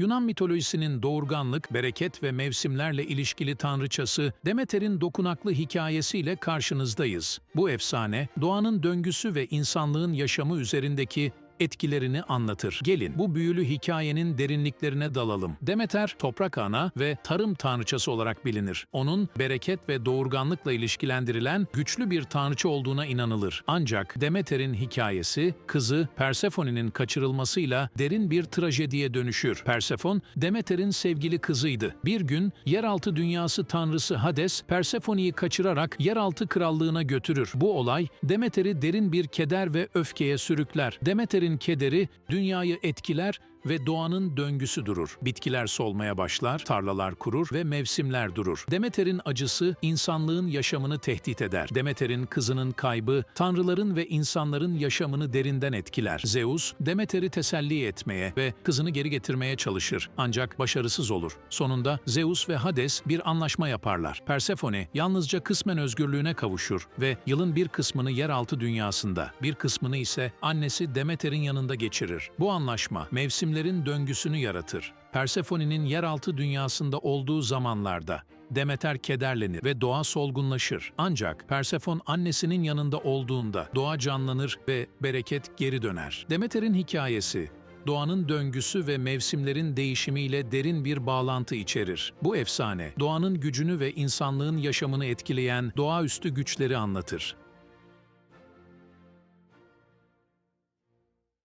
Yunan mitolojisinin doğurganlık, bereket ve mevsimlerle ilişkili tanrıçası Demeter'in dokunaklı hikayesiyle karşınızdayız. Bu efsane, doğanın döngüsü ve insanlığın yaşamı üzerindeki etkilerini anlatır. Gelin bu büyülü hikayenin derinliklerine dalalım. Demeter, toprak ana ve tarım tanrıçası olarak bilinir. Onun bereket ve doğurganlıkla ilişkilendirilen güçlü bir tanrıça olduğuna inanılır. Ancak Demeter'in hikayesi, kızı Persephone'nin kaçırılmasıyla derin bir trajediye dönüşür. Persefon, Demeter'in sevgili kızıydı. Bir gün yeraltı dünyası tanrısı Hades, Persephone'yi kaçırarak yeraltı krallığına götürür. Bu olay Demeter'i derin bir keder ve öfkeye sürükler. Demeter'in kederi dünyayı etkiler ve doğanın döngüsü durur. Bitkiler solmaya başlar, tarlalar kurur ve mevsimler durur. Demeter'in acısı insanlığın yaşamını tehdit eder. Demeter'in kızının kaybı tanrıların ve insanların yaşamını derinden etkiler. Zeus, Demeter'i teselli etmeye ve kızını geri getirmeye çalışır. Ancak başarısız olur. Sonunda Zeus ve Hades bir anlaşma yaparlar. Persefone yalnızca kısmen özgürlüğüne kavuşur ve yılın bir kısmını yeraltı dünyasında, bir kısmını ise annesi Demeter'in yanında geçirir. Bu anlaşma mevsimlerin döngüsünü yaratır. Persephone'nin yeraltı dünyasında olduğu zamanlarda Demeter kederlenir ve doğa solgunlaşır. Ancak Persefon annesinin yanında olduğunda doğa canlanır ve bereket geri döner. Demeter'in hikayesi doğanın döngüsü ve mevsimlerin değişimiyle derin bir bağlantı içerir. Bu efsane, doğanın gücünü ve insanlığın yaşamını etkileyen doğaüstü güçleri anlatır.